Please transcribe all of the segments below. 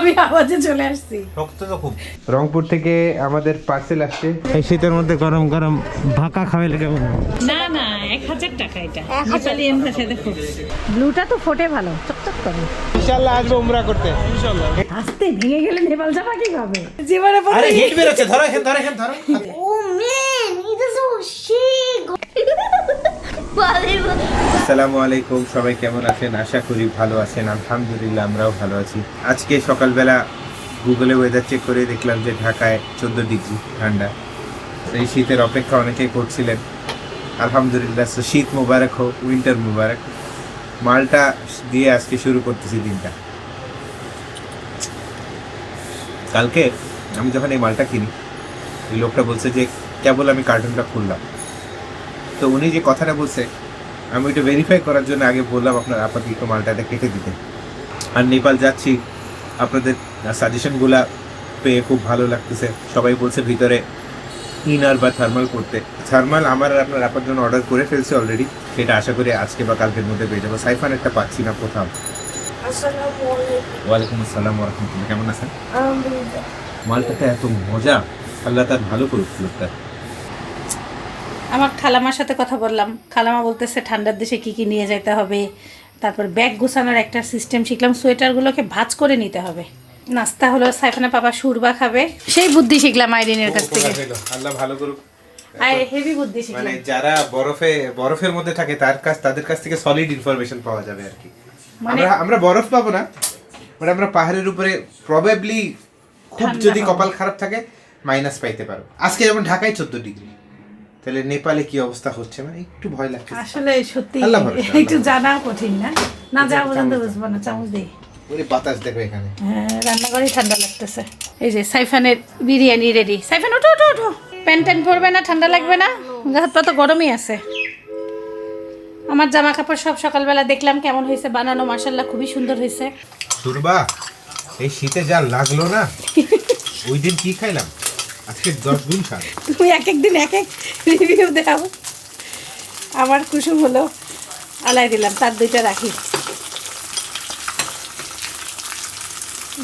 আমি আওয়াজে চলে আসছি। শক্ত তো খুব। রংপুর থেকে আমাদের পার্সেল আসছে। এই শীতের মধ্যে গরম গরম ভাকা খাওয়াইলে কেমন? না না এক হাজার টাকা এটা। নেপালি এম ভাষায় দেখো। ব্লুটা তো ফোটে ভালো। চকচক করে। ইনশাআল্লাহ আসব উমরা করতে। ইনশাআল্লাহ আস্তে ভেঙে গেলে নেপাল যাবা কি হবে জীবনে আরে হিট বেরোচ্ছে। ধরো এখানে ধরো এখানে ধরো। Oh man, it is so shit. আসসালামু আলাইকুম, সবাই কেমন আছেন? আশা করি ভালো আছেন, আলহামদুলিল্লাহ আমরাও ভালো আছি। আজকে সকালবেলা গুগলে ওয়েদার চেক করে দেখলাম যে ঢাকায় চোদ্দ ডিগ্রি ঠান্ডা। এই শীতের অপেক্ষা অনেকেই করছিলেন। আলহামদুলিল্লাহ শীত মুবারক হোক উইন্টার মুবারক মালটা দিয়ে আজকে শুরু করতেছি দিনটা। কালকে আমি যখন এই মালটা কিনি লোকটা বলছে যে, কেবল আমি কার্টুনটা খুললাম। তো উনি যে কথাটা বলছে আমি ওইটা ভেরিফাই করার জন্য আগে বললাম আপনার আপাতত মালটাটা কেটে দিতে। আর নেপাল যাচ্ছি আপনাদের সাজেশনগুলা পেয়ে খুব ভালো লাগতেছে। সবাই বলছে ভিতরে ইনার বা থার্মাল করতে। থার্মাল আমার আর আপনার আপার জন্য অর্ডার করে ফেলছি অলরেডি সেটা আশা করি আজকে বা কালকের মধ্যে পেয়ে যাব। সাইফান একটা পাচ্ছি না কোথাও। ওয়ালাইকুম আসসালাম ওরহমতুল্লাহ কেমন আছেন? মালটাতে এত মজা। আল্লাহ তার ভালো করুক লোকটা। আমার খালামার সাথে কথা বললাম। খালামা বলতেছে ঠান্ডার দেশে কি কি নিয়ে যেতে হবে? তারপর ব্যাগ গোছানোর একটা সিস্টেম শিখলাম। সোয়েটারগুলোকে ভাঁজ করে নিতে হবে। নাস্তা হলো সাইফানা পাপা সুরবা খাবে। সেই বুদ্ধি শিখলাম আইরিনের কাছ থেকে। আল্লাহ ভালো করুক। হেভি বুদ্ধি মানে যারা বরফে বরফের মধ্যে থাকে তার কাছ তাদের কাছ থেকে সলিড ইনফরমেশন পাওয়া যাবে আর কি। মানে- আমরা আমরা বরফ পাবো না মানে আমরা পাহাড়ের উপরে প্রবাবলি খুব যদি কপাল খারাপ থাকে মাইনাস পাইতে পারো আজকে যেমন ঢাকায় চোদ্দ ডিগ্রি তাহলে নেপালে কি অবস্থা হচ্ছে? মানে একটু ভয় লাগছে আসলে সত্যি একটু জানা কঠিন না? না যাওয়া পর্যন্ত বুঝব না চামচ দিই। ওই বাতাস দেখো এখানে। হ্যাঁ রান্নাঘরেই ঠান্ডা লাগতেছে। এই যে সাইফানের বিরিয়ানি রেডি সাইফান ওঠো ওঠো ওঠো। প্যান্ট ট্যান্ট পরবে না ঠান্ডা লাগবে না? হাত পা তো গরমই আছে। আমার জামা কাপড় সব সকালবেলা দেখলাম কেমন হয়েছে বানানো মার্শাল্লাহ খুবই সুন্দর হয়েছে। সুরবা এই শীতে যা লাগল না ওই দিন কি খাইলাম? আজকে দশ গুণ স্বাদ তুমি এক এক দিন এক এক রিভিউ দাও। আমার কুসুম হলো আলাই দিলাম তার দুইটা রাখি।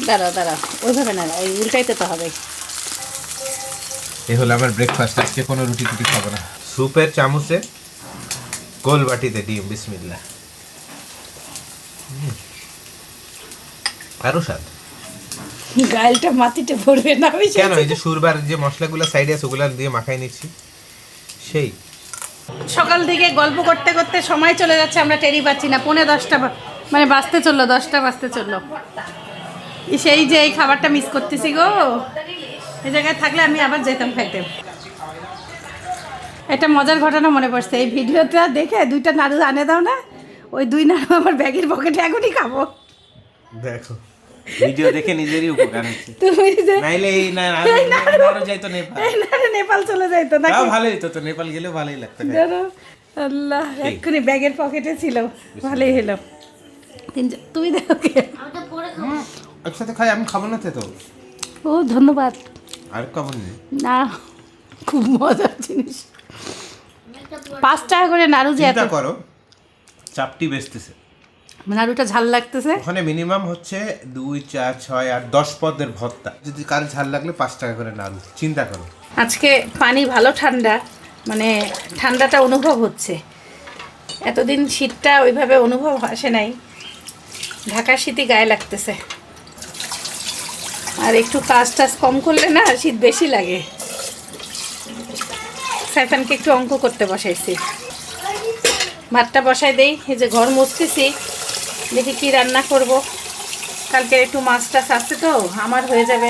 দাঁড়াও দাঁড়াও ওইভাবে না ওই উল্টাইতে তো হবে। এ হলো আমার ব্রেকফাস্ট আজকে কোনো রুটি টুটি খাব না। স্যুপের চামচে গোল বাটিতে ডিম বিসমিল্লা হুম। আরও স্বাদ। গাইলটা মাটিতে পড়বে না ওই কেন? এই যে সুরবার যে মশলাগুলো সাইডে আছে ওগুলো দিয়ে মাখাই নিচ্ছি। সেই। সকাল থেকে গল্প করতে করতে সময় চলে যাচ্ছে আমরা টেরি পাচ্ছি না। পৌনে দশটা বা- মানে বাজতে চলল দশটা বাজতে চলল। এই সেই যে এই খাবারটা মিস করতেছি গো। এই জায়গায় থাকলে আমি আবার যেতাম খাইতে। একটা মজার ঘটনা মনে পড়ছে। এই ভিডিওটা দেখে দুইটা নাড়ু আনে দাও না ওই দুই নাড়ু আমার ব্যাগের পকেটে এখনই খাব। দেখো। ভিডিও দেখে নিজেরই উপকার হচ্ছে। তুমি যে নাইলে এই না আরও যাইতো নেপাল। নেপাল চলে যাইতো না তাও ভালোই তো তো নেপাল গেলে ভালোই লাগতো। জানো আল্লাহ এক্ষুনি ব্যাগের পকেটে ছিল। ভালোই হলো। তুমি দেখো কে? একসাথে খাই আমি খাব না তো ও ধন্যবাদ। আর নেই না। খুব মজার জিনিস। পাঁচ টাকা করে নাড়ু যে করো চাপটি বেচতেছে। নাড়ুটা ঝাল লাগতেছে? ওখানে মিনিমাম হচ্ছে দুই চার ছয় আর দশ পদের ভর্তা। যদি কার ঝাল লাগলে পাঁচ টাকা করে নাড়ু। চিন্তা করো। আজকে পানি ভালো ঠান্ডা মানে ঠান্ডাটা অনুভব হচ্ছে। এতদিন শীতটা ওইভাবে অনুভব আসে নাই। ঢাকার শীতই গায়ে লাগতেছে। আর একটু কাজ টাজ কম করলে না শীত বেশি লাগে। সাইফানকে একটু অঙ্ক করতে বসাইছি। ভাতটা বসাই দেই এই যে ঘর মুছতেছি। দেখি কি রান্না করব। কালকে একটু মাছ টাছ আসছে তো, আমার হয়ে যাবে।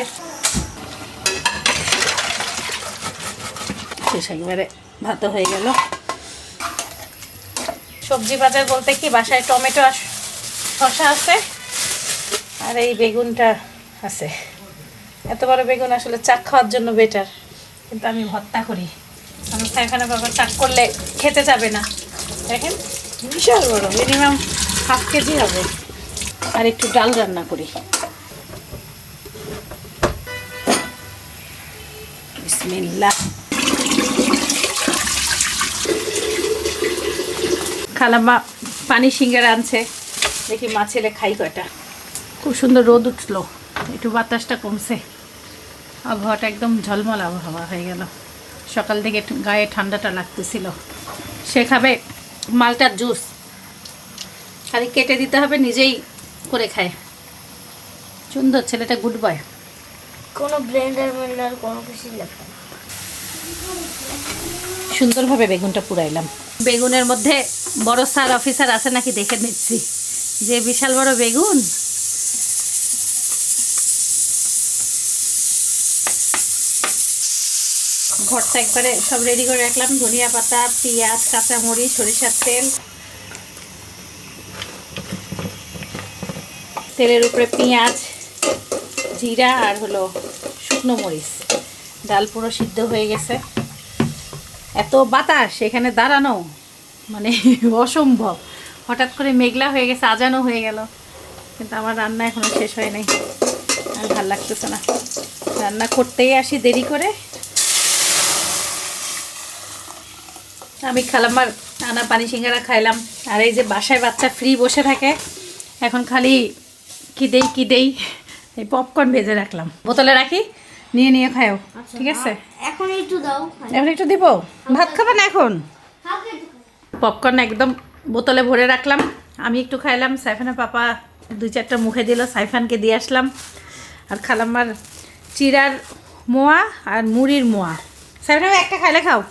শেষ একবারে ভাতও হয়ে গেল। সবজি বাজার বলতে কি, বাসায় টমেটো আর শশা আছে, আর এই বেগুনটা আছে। এত বড় বেগুন আসলে চাক খাওয়ার জন্য বেটার কিন্তু আমি ভর্তা করি। আমার এখানে বাবা চাক করলে খেতে যাবে না। দেখেন, বিশাল বড় মিনিমাম হাফ কেজি হবে। আর একটু ডাল রান্না করি। খালাম্মা পানি সিঙ্গারা আনছে। দেখি মা ছেলে খাই কয়টা। খুব সুন্দর রোদ উঠল। একটু বাতাসটা কমছে। আবহাওয়াটা একদম ঝলমল আবহাওয়া হয়ে গেল। সকাল থেকে গায়ে ঠান্ডাটা লাগতেছিল। সে খাবে মালটার জুস। খালি কেটে দিতে হবে নিজেই করে খায়। সুন্দর ছেলেটা গুড বয় কোনো ব্লেন্ডার মেন্ডার কোনো কিছু লাগবে সুন্দরভাবে বেগুনটা পুরাইলাম। বেগুনের মধ্যে বড় স্যার অফিসার আছে নাকি দেখে নিচ্ছি। যে বিশাল বড় বেগুন। ঘরটা একবারে সব রেডি করে রাখলাম। ধনিয়া পাতা পেঁয়াজ কাঁচামরিচ সরিষার তেল। তেলের উপরে পেঁয়াজ, জিরা আর হলো শুকনো মরিচ। ডাল পুরো সিদ্ধ হয়ে গেছে। এত বাতাস এখানে দাঁড়ানো মানে অসম্ভব। হঠাৎ করে মেঘলা হয়ে গেছে আজানো হয়ে গেল। কিন্তু আমার রান্না এখনও শেষ হয় নাই। আর ভালো লাগতেছে না। রান্না করতেই আসি দেরি করে। আমি খালাম আর আনা পানি সিঙ্গারা খাইলাম। আর এই যে বাসায় বাচ্চা ফ্রি বসে থাকে, এখন খালি কি দেই কি দেই? এই পপকর্ন ভেজে রাখলাম। বোতলে রাখি? নিয়ে নিয়ে খাও ঠিক আছে? এখন একটু দাও। এখন একটু দিব? ভাত খাবে না এখন। পপকর্ন একদম বোতলে ভরে রাখলাম। আমি একটু খাইলাম সাইফানের পাপা দুই চারটা মুখে দিল সাইফানকে দিয়ে আসলাম। আর খালাম্মার চিরার মোয়া আর মুড়ির মোয়া। সাইফান একটা খাইলে খাও।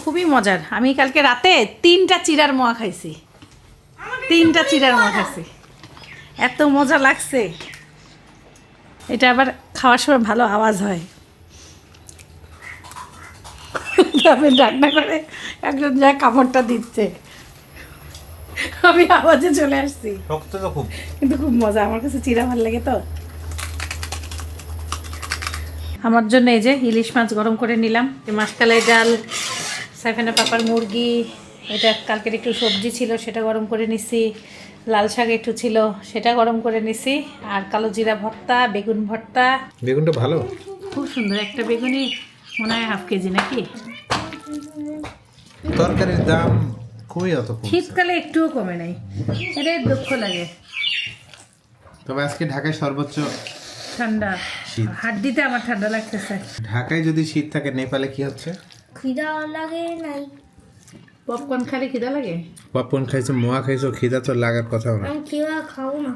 খুবই মজার। আমি কালকে রাতে তিনটা চিরার মোয়া খাইছি। তিনটা চিরার মোয়া খাইছি। এত মজা লাগছে। এটা আবার খাওয়ার সময় ভালো আওয়াজ হয়। তবে রান্না করে একজন যা কাপড়টা দিচ্ছে। আমি আওয়াজে চলে আসছি। শক্ত তো খুব। কিন্তু খুব মজা আমার কাছে চিরা ভালো লাগে তো। আমার জন্য এই যে ইলিশ মাছ গরম করে নিলাম। মাসকালাই ডাল সাইফানা পাপার মুরগি এটা কালকের একটু সবজি ছিল সেটা গরম করে নিছি। লাল শাক একটু ছিল সেটা গরম করে নিছি। আর কালো জিরা ভর্তা বেগুন ভর্তা। বেগুনটা ভালো? খুব সুন্দর একটা বেগুনি মনে হয় হাফ কেজি নাকি? তরকারির দাম খুবই অত শীতকালে একটুও কমে নাই এটাই দুঃখ লাগে। তবে আজকে ঢাকায় সর্বোচ্চ ঠান্ডা। হাড্ডিতে আমার ঠান্ডা লাগতেছে। ঢাকায় যদি শীত থাকে নেপালে কি হচ্ছে? খিদা লাগে নাই। পপকর্ন খালি খিদা লাগে? পপকর্ন খাইছো মোয়া খাইছো খিদা তো লাগার কথা না। আমি কিবা খাব না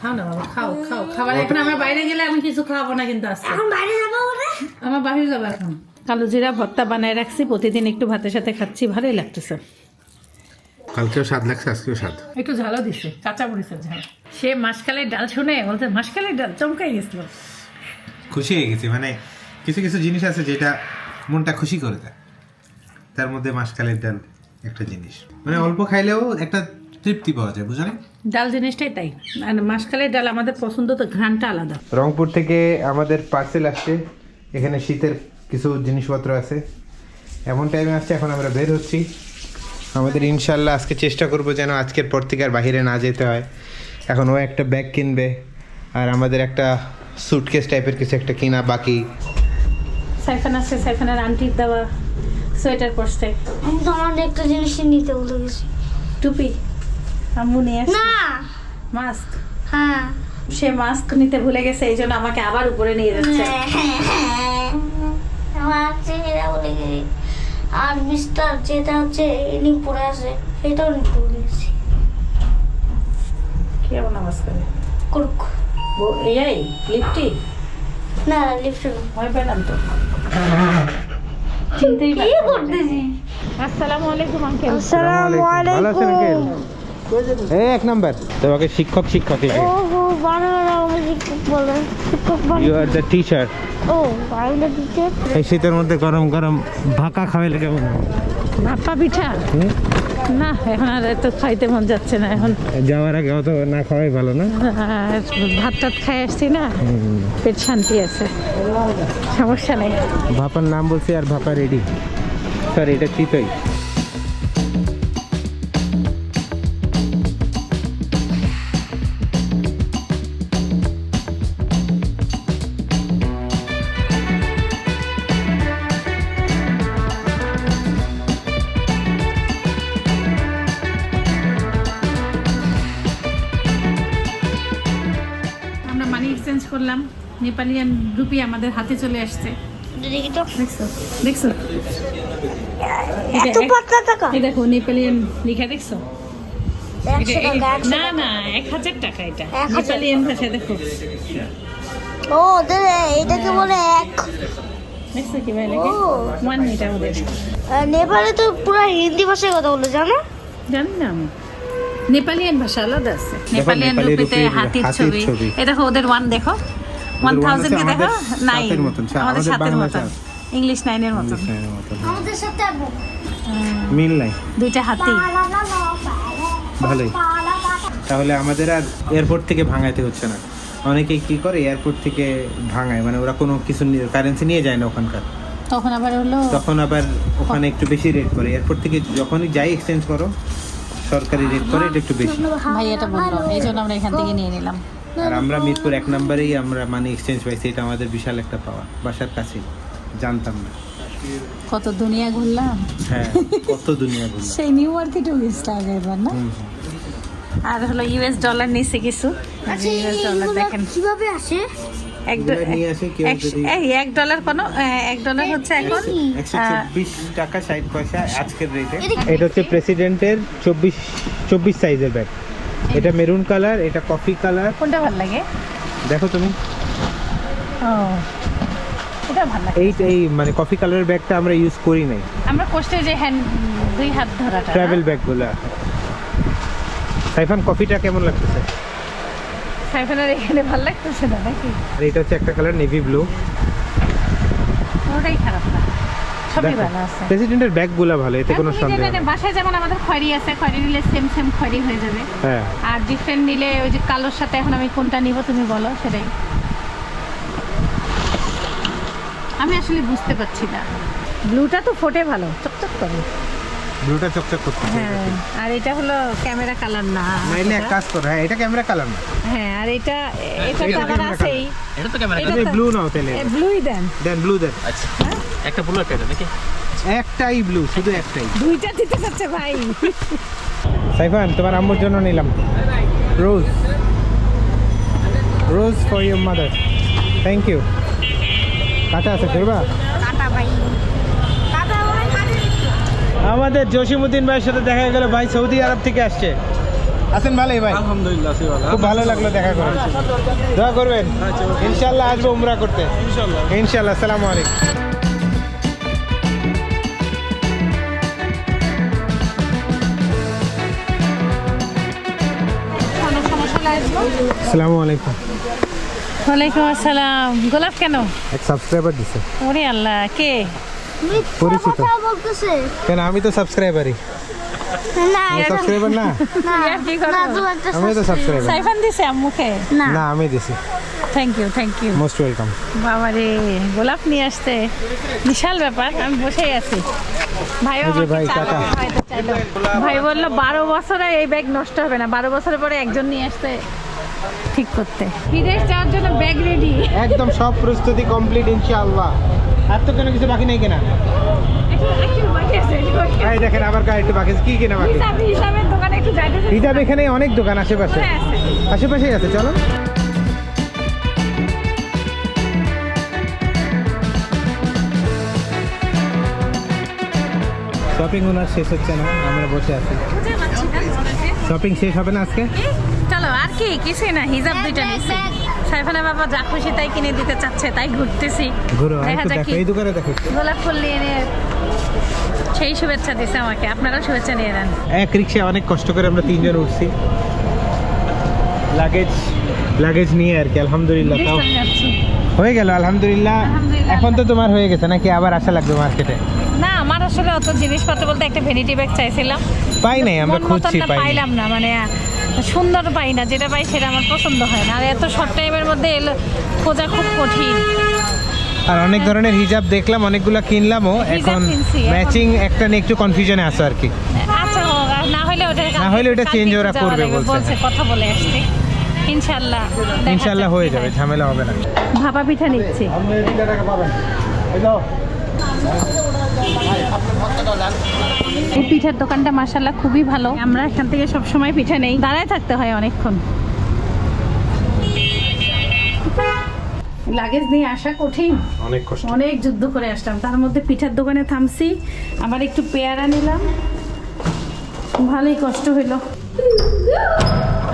খাও না বাবা খাও খাও খাবার এখন আমরা বাইরে গেলে আমি কিছু খাওয়াবো না কিন্তু আজকে। এখন বাইরে যাব আমার বাইরে যাব এখন। কালো জিরা ভর্তা বানায় রাখছি প্রতিদিন একটু ভাতের সাথে খাচ্ছি ভালোই লাগতেছে। কালকেও স্বাদ লাগছে আজকেও স্বাদ। একটু ঝালও দিছে কাঁচা মরিচের ঝাল। সে মাসকালের ডাল শুনে বলতে মাসকালের ডাল চমকাই গেছিল। খুশি হয়ে গেছি মানে কিছু কিছু জিনিস আছে যেটা মনটা খুশি করে দেয়। তার মধ্যে মাসকালের ডাল একটা জিনিস। মানে অল্প খাইলেও একটা তৃপ্তি পাওয়া যায় বুঝলেন? ডাল জিনিসটাই তাই। আর মাসকালের ডাল আমাদের পছন্দ তো ঘ্রানটা আলাদা। রংপুর থেকে আমাদের পার্সেল আসছে। এখানে শীতের কিছু জিনিসপত্র আছে। এমন টাইমে আসছে এখন আমরা বের হচ্ছি। আমাদের ইনশাল্লাহ আজকে চেষ্টা করব যেন আজকের পর থেকে আর বাইরে না যেতে হয়। এখন ও একটা ব্যাগ কিনবে আর আমাদের একটা সুটকেস টাইপের কিছু একটা কিনা বাকি। সাইফান আছে সাইফানের আন্টির দেওয়া। সোয়েটার পরছে। আমি তোমার একটা জিনিস নিতে ভুলে গেছি। টুপি? আম্মু নিয়ে আসছে। না। মাস্ক? হ্যাঁ। সে মাস্ক নিতে ভুলে গেছে এই জন্য আমাকে আবার উপরে নিয়ে যাচ্ছে। আমার হচ্ছে এটা বলে আর মিস্টার যেটা হচ্ছে ইনি পরে আছে সেটাও নিতে ভুলে গেছি। কি এমন আওয়াজ করে করুক। এই লিপটি না লিফট না। ভয় পেলাম তো। চিনতেই কি করতেছি? আসসালামু আলাইকুম আঙ্কেল। আসসালামু ভালো আছেন আলাইকুম। এই এক নাম্বার। তোমাকে শিক্ষক শিক্ষক লাগে। ওহো বানানো আমাকে শিক্ষক বলে। শিক্ষক বলে ইউ আর দ্য টিচার ও এই শীতের মধ্যে গরম গরম ভাকা খাওয়াইলে কেমন ভাপা পিঠা? না এখন আর এত খাইতে মন যাচ্ছে না এখন। যাওয়ার আগে অত না খাওয়াই ভালো না? ভাত টাত খাই আসছি না পেট শান্তি আছে। সমস্যা নেই। ভাপার নাম বলছি আর ভাপা রেডি। স্যার এটা চিতই। নেপালিয়ান রুপি আমাদের হাতে চলে আসছে। দেখছ? দেখো নেপালিয়ান লিখা দেখছ? এটা- না না এক হাজার টাকা এটা। নেপালিয়ান ভাষা দেখো। ও এটাকে বলে এক। দেখছ কি ভাই লেগে ওয়ান এটা ওদের নেপালে তো পুরো হিন্দি ভাষায় কথা বলে জানো? জানি না আমি। নেপালিয়ান ভাষা আলাদা আছে। নেপালিয়ান নেপালি রুপিতে হাতির ছবি। দেখো ওদের ওয়ান দেখো। ওয়ান থাউজেন্ড কে দেখো নাইন সাতের মতন, সা- আমাদের আমাদের সাতের মতন ইংলিশ নাইনের মতন। আমাদের সাথে মিল নাই। দুইটা হাতি। ভালোই। তাহলে আমাদের আর এয়ারপোর্ট থেকে ভাঙাইতে হচ্ছে না। অনেকেই কি করে এয়ারপোর্ট থেকে ভাঙায়? মানে ওরা কোনো কিছু কারেন্সি নিয়ে যায় না ওখানকার। তখন আবার হলো তখন আবার ওখানে একটু বেশি রেট করে। এয়ারপোর্ট থেকে যখনই যাই এক্সচেঞ্জ করো সরকারি রেট করে এটা একটু বেশি। ভাই এটা বলল এই জন্য আমরা এখান থেকে নিয়ে নিলাম। আর আমরা মিরপুর এক নম্বরেই আমরা মানি এক্সচেঞ্জ পাইছি এটা আমাদের বিশাল একটা পাওয়া বাসার কাছেই জানতাম না। কত দুনিয়া ঘুরলাম? হ্যাঁ কত দুনিয়া ঘুরলাম। সেই নিউ মার্কেটেও গেছিলাম এবার না? আর হলো ইউএস ডলার নিচে কিছু। আচ্ছা ইউএস ডলার দেখেন। কীভাবে আসে? এক ডলার কোনো এক ডলার হচ্ছে এখন চব্বিশ টাকা ষাট পয়সা আজকের রেটে এটা হচ্ছে প্রেসিডেন্টের চব্বিশ চব্বিশ সাইজের ব্যাগ এটা মেরুন কালার এটা কফি কালার। কোনটা ভালো লাগে? দেখো তুমি। এটা ভালো লাগে। এই এই মানে কফি কালারের ব্যাগটা আমরা ইউজ করি নাই। আমরা কোস্টে যে হ্যান্ড দুই হাত ধরাটা ট্রাভেল ব্যাগগুলো সাইফান কফিটা কেমন লাগতেছে? সাইফানের এখানে ভালো লাগতেছে না নাকি? আর এটা হচ্ছে একটা কালার নেভি ব্লু কোনোটাই খারাপ না। প্রেসিডেন্টের ব্যাগগুলো ভালো এতে কোনো সন্দেহ মানে নেই। বাসায় যেমন আমাদের খয়রি আছে খয়রি নিলে সেম সেম খয়রি হয়ে যাবে। হ্যাঁ। আর ডিফারেন্ট নিলে ওই যে কালোর সাথে এখন আমি কোনটা নিব তুমি বলো সেটাই। আমি আসলে বুঝতে পারছি না। ব্লুটা তো ফোটে ভালো চকচক করে। ব্লুটা চকচক করতে হ্যাঁ আর এটা হলো ক্যামেরা কালার না নাইলে এক কাজ করো হ্যাঁ এটা ক্যামেরা কালার না। হ্যাঁ আর এটা এটা তো এটা আবার camera আছেই। এটা তো ক্যামেরা এটা আচ্ছা ব্লু নাও তাহলে। ব্লুই দেন। দেন ব্লু দেন। আচ্ছা। একটা পুরো একটা নাকি? একটাই ব্লু শুধু একটাই। দুইটা দিতে চাচ্ছে ভাই। সাইফান তোমার আম্মুর জন্য নিলাম। Rose rose for your mother thank you কাটা আছে আমাদের জসিমুদ্দিন ভাইয়ের সাথে দেখা গেল ভাই সৌদি আরব থেকে আসছে। আছেন ভালোই ভাই। আলহামদুলিল্লাহ খুব ভালো লাগল দেখা করে। দোয়া করবেন। ইনশাল্লাহ আসব উমরা করতে। ইনশাল্লাহ আসসালামু আলাইকুম। আসসালামু আলাইকুম। ওয়ালাইকুম আসসালাম। গোলাপ কেন? এক সাবস্ক্রাইবার দিছে। ওরে আল্লাহ কে? পরিচিত। কেন আমি তো সাবস্ক্রাইবারই না আমি এটা- সাবস্ক্রাইবার না? না ইয়ার কি করো? না তুমি একটা আমি তো সাবস্ক্রাইবার সাইফান দিছে আম্মুকে? না। না আমি দিছি। Thank you thank you most welcome বাবা রে গোলাপ নিয়ে আসতে। বিশাল ব্যাপার আমি বসেই আছি। ভাই। খাওয়াইতে চাইলো। ভাই বলল বারো বছরে এই ব্যাগ নষ্ট হবে না। বারো বছরের পরে একজন নিয়ে আসতে ঠিক করতে। বিদেশ যাওয়ার জন্য ব্যাগ রেডি একদম সব প্রস্তুতি কমপ্লিট ইনশাআল্লাহ। আর তো কোনো কিছু বাকি নেই কেনা? এই দেখেন আবার একটু বাকি কি কিনা বাকি? হিসাব হিসাবের দোকানে একটু যাইতে চাই। এখানে অনেক দোকান আশেপাশে। কোথায় আশেপাশেই আছে চলো। শপিং ওনার শেষ হচ্ছে না আমরা বসে আছি। শপিং শেষ হবে না আজকে? চলো আর কি কিছুই না হিজাব দুইটা নিছি। সাইফানা বাবা যা খুশি তাই কিনে দিতে চাচ্ছে তাই ঘুরতেছি। ঘুরো এই দোকানে দেখো গোলাপ ফুল নিয়ে নিয়ে সেই শুভেচ্ছা দিছে আমাকে আপনারাও শুভেচ্ছা নিয়ে নেন। এক রিক্সায় অনেক কষ্ট করে আমরা তিনজন উঠছি। লাগেজ লাগেজ নিয়ে আর কি আলহামদুলিল্লাহ তাও হয়ে গেল আলহামদুলিল্লাহ। এখন তো তোমার হয়ে গেছে নাকি আবার আসা লাগবে মার্কেটে আসলে অত জিনিসপত্র বলতে একটা ভ্যানিটি ব্যাগ চাইছিলাম। পাই নাই আমরা খুঁজছি পাই পাইলাম না মানে সুন্দর পাই না যেটা পাই সেটা আমার পছন্দ হয় না। আর এত শর্ট টাইমের মধ্যে এলো খোঁজা খুব কঠিন। আর অনেক ধরনের হিজাব দেখলাম অনেকগুলো কিনলামও। এখন ম্যাচিং একটা নিয়ে একটু কনফিউশনে আছো আর কি। আচ্ছা হোক, আর না হলে ওটা না হলে ওটা চেঞ্জ ওরা করবে বলছে। কথা বলে আসছে। ইনশাল্লাহ দেখা ইনশাল্লাহ হয়ে যাবে ঝামেলা হবে না। ভাপা পিঠা নিচ্ছি। এই পিঠার দোকানটা মাসাল্লাহ খুবই ভালো। আমরা এখান থেকে সব সময় পিঠা নেই। দাঁড়ায় থাকতে হয় অনেকক্ষণ। লাগেজ নিয়ে আসা কঠিন। অনেক কষ্ট। অনেক যুদ্ধ করে আসলাম। তার মধ্যে পিঠার দোকানে থামছি। আবার একটু পেয়ারা নিলাম। ভালোই কষ্ট হইল।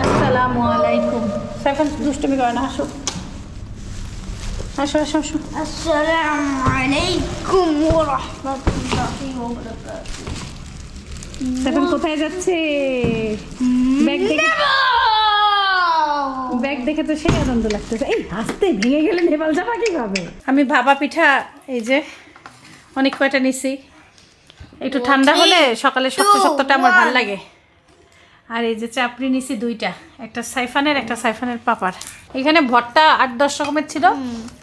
আসসালামু আলাইকুম। এখন দুষ্টমি করে না আসো। আসো আসো আসো। আসসালামু আলাইকুম ওয়া রাহমাতুল্লাহি ওয়া বারাকাতুহু এখন কোথায় যাচ্ছে? ব্যাগ দেখে ব্যাগ দেখে তো সেই আনন্দ লাগতেছে। এই হাসতে ভেঙে গেলে নেপাল যাবা কীভাবে? আমি ভাপা পিঠা এই যে অনেক কয়টা নিছি। একটু ঠান্ডা হলে সকালে শক্ত শক্তটা আমার ভালো লাগে। আর এই যে চাপড়ি নিছি দুইটা একটা সাইফানের একটা সাইফানের পাপার। এখানে ভর্তা আট দশ রকমের ছিল।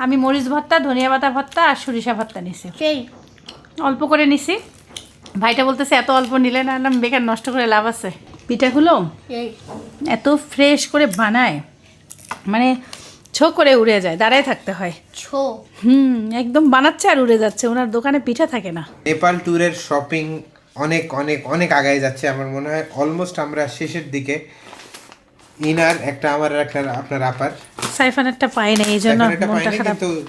আমি মরিচ ভর্তা ধনিয়া পাতা ভর্তা আর সরিষা ভর্তা নিছি। অল্প করে নিছি। ভাইটা বলতেছে এত অল্প নিলে না না বেকার নষ্ট করে লাভ আছে। পিঠাগুলো এত ফ্রেশ করে বানায় মানে ছো করে উড়ে যায় দাঁড়ায় থাকতে হয়। ছো? হুম একদম বানাচ্ছে আর উড়ে যাচ্ছে ওনার দোকানে পিঠা থাকে না। নেপাল ট্যুরের শপিং অনেক অনেক অনেক আগায় যাচ্ছে আমার মনে হয়। অলমোস্ট আমরা শেষের দিকে ইনার একটা আমার একটা আপনার আপার। সাইফানেরটা পাই না এই জন্য মনটা খারাপ। কিন্তু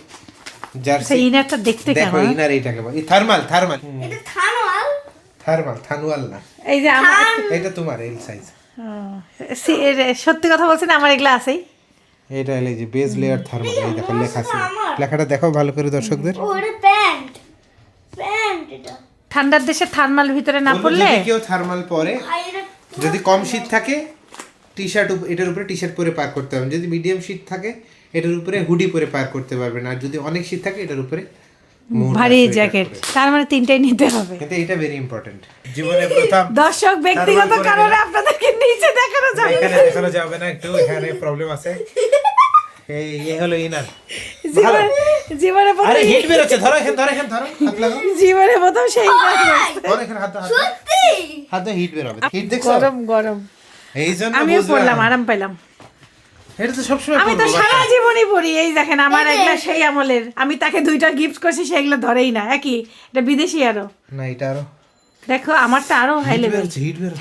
জার্সি ইনারটা দেখতে কেমন? দেখো ইনার এইটাকে বলে থার্মাল থার্মাল। এটা থানোয়াল থার্মাল থানুয়াল না। এই যে আমার এটা তোমার এল সাইজ। ও, সি- এর সত্যি কথা বলছেন আমার এগুলো আছেই। এটা এই যে বেজ লেয়ার থার্মাল এই দেখো লেখা আছে। লেখাটা দেখো ভালো করে দর্শকদের। ও এটা প্যান্ট। প্যান্ট এটা। ঠান্ডার দেশে থার্মাল ভিতরে না পড়লে? যদি কেউ থার্মাল পরে যদি কম শীত থাকে টি শার্ট এটার উপরে টি শার্ট পরে পার করতে পারবেন। যদি মিডিয়াম শীত থাকে এটার উপরে হুডি পরে পার করতে পারবেন। আর যদি অনেক শীত থাকে এটার উপরে ভারী জ্যাকেট তার মানে তিনটাই নিতে হবে। কিন্তু এটা ভেরি ইম্পর্টেন্ট জীবনে প্রথম দর্শক ব্যক্তিগত কারণে আপনাদেরকে নিচে দেখানো যাবে এখানে দেখানো যাবে না একটু এখানে প্রবলেম আছে। এই এ হলো ইনার জীবনে জীবনে আরে প্রথম হিট বেরোচ্ছে। ধরো এখানে ধরো এখানে ধরো। হাত লাগাও। জীবনে প্রথম সেই ধরো এখানে হাত হাত। সত্যি? হাত হিট বেরোবে। হিট দেখছ? গরম গরম। এই জন্য আমিও পড়লাম আরাম পেলাম এটা তো সবসময় আমি তো সারা জীবনই পড়ি এই দেখেন আমার এগুলা সেই আমলের। আমি তাকে দুইটা গিফট করছি সেগুলো ধরেই না একই? এটা বিদেশি আরও। না এটা আরও। দেখো আমারটা আরও হাই লেভেল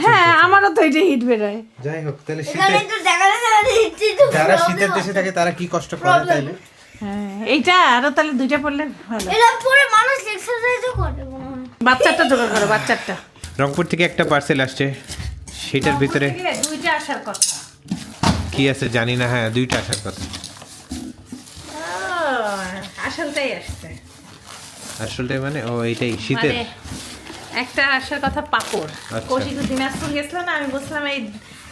হ্যাঁ আমারও তো এটা হিট বেরোয়। যাই হোক তাহলে শীতে যারা শীতের দেশে থাকে তারা কি কষ্ট করে তাইলে? হ্যাঁ এইটা আরও তাহলে দুইটা পড়লে ভালো। এটা পরে মানুষ এক্সারসাইজও করে হয়। বাচ্চারটা জোগাড় করো বাচ্চারটা। রংপুর থেকে একটা পার্সেল আসছে। সেটার ভিতরে দুইটা আসার কথা। কি আছে জানি না হ্যাঁ দুইটা আসার কথা। আসলটাই আসছে। আসলে মানে? ও এইটাই শীতের। মানে একটা আসার কথা পাপড়। আচ্ছা। কৌশিক দিনাজপুর গেছিল না আমি বলছিলাম এই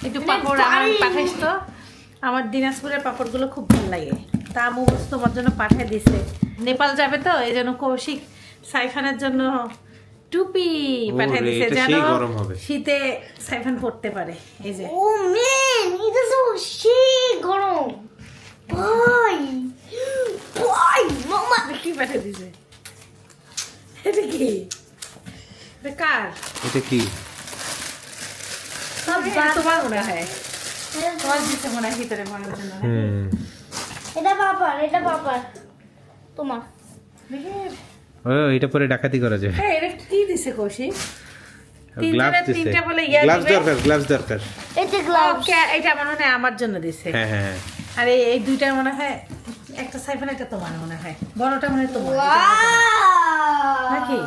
একটু পাপড় আমার পাঠাইস তো। আমার দিনাজপুরের পাপড়গুলো খুব ভালো লাগে। তা আমু তোমার জন্য পাঠাই দিছে নেপাল যাবে তো এই জন্য কৌশিক সাইফানের জন্য টুপি পাঠাই দিছে যেন হবে। শীতে সাইফান পড়তে পারে। এই যে। ও ম্যান এটা তো সেই গরম। ভাই ভাই মামা। কি পাঠিয়ে দিছে এটা কি? এটা কার? এটা কি? এটা তোমার মনে হয়? তোমার দিছে মনে হয় ভিতরে ভরার জন্য না? হুম। এটা বাবার এটা বাবার। তোমার। দেখি। ও এটা পরে ডাকাতি করা যায় হ্যাঁ এটা কি দিছে কৌশিক? গ্লাভস দিছে তিনটা বলে গ্লাভস দরকার গ্লাভস দরকার। এটা গ্লাভস এটা মনে হয় আমার জন্য দিছে। হ্যাঁ হ্যাঁ হ্যাঁ। এই এই দুইটা মনে হয় একটা সাইফান একটা তোমার মনে হয়। বড়টা মনে হয় তোমার। নাকি?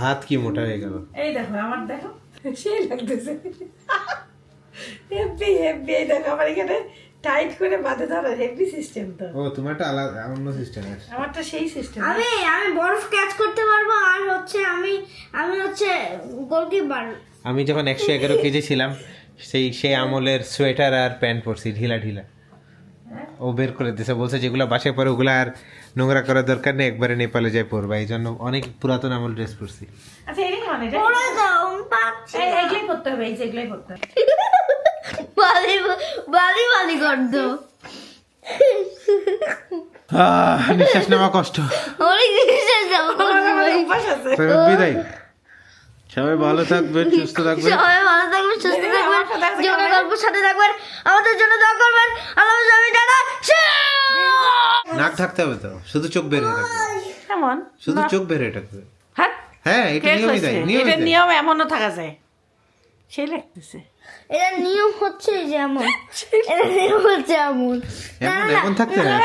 হাত কি মোটা হয়ে গেল। এই দেখো আমার দেখো সেই লাগতেছে। হেভি হেভি এই দেখো আমার এখানে টাইট করে বাঁধে ধরো হেভি সিস্টেম তো। ও তোমারটা আলাদা অন্য সিস্টেমের আমারটা সেই সিস্টেম আমি আমি বরফ ক্যাচ করতে পারব আর হচ্ছে আমি আমি হচ্ছে গোলকিপার আমি যখন একশো এগারো কেজি ছিলাম সেই সেই আমলের সোয়েটার আর প্যান্ট পরছি ঢিলা ঢিলা। ও বের করে দিছে বলছে যেগুলো বাসায় পরে ওগুলো আর নোংরা করার দরকার নেই একবারে নেপালে যাই পরবা। এই জন্য অনেক পুরাতন আমল ড্রেস পরছি। আচ্ছা এই মানে এটা? পরে দাও আমি এই- এইগুলোই করতে হবে এই যে এগুলোই করতে হবে। বালি বালি বালি নিঃশ্বাস নেওয়া কষ্ট। অনেক আছে। তবে বিদায়। সবাই ভালো থাকবেন সুস্থ থাকবেন। সবাই ভালো থাকবেন সুস্থ থাকবেন। সাথে আছে গল্পের সাথে থাকবেন। আমাদের জন্য দোয়া করবেন। আল্লাহ টাটা নাক ঢাকতে হবে তো। শুধু চোখ বের হয়ে থাকবে। কেমন? শুধু চোখ বের হয়ে থাকবে। হ্যাঁ? হ্যাঁ এটা কে নিয়মই তাই নিয়মই তাই। নিয়ম এমনও থাকা যায়। সেই লাগতেছে এটা নিয়ম হচ্ছে যেমন এটা নিয়ম হচ্ছে এমন। এমন এমন থাকতে না?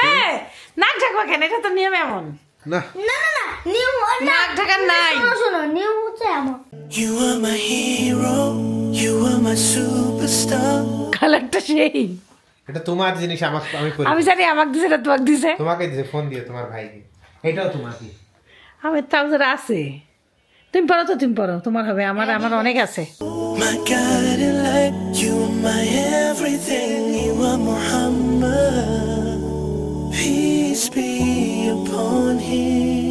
নাক ঢাকবা কেন? এটা তো নিয়ম এমন। না। না না না নিয়ম নাক ঢাকার নাই। শোনো শোনো নিয়ম হচ্ছে এমন। You are my hero, you are my superstar. কালারটা সেই। এটা তোমার জিনিস আমাকে আমি করি। আমি জানি আমাকে দিছে না তোমাকে দিছে। তোমাকে দিছে ফোন দিয়ে তোমার ভাইকে। এটাও তোমাকে। আমি ট্রাউজার আছে। তুমি পারো তো, তুমি পারো। তোমার হবে, আমার আমার অনেক আছে। Peace be upon him.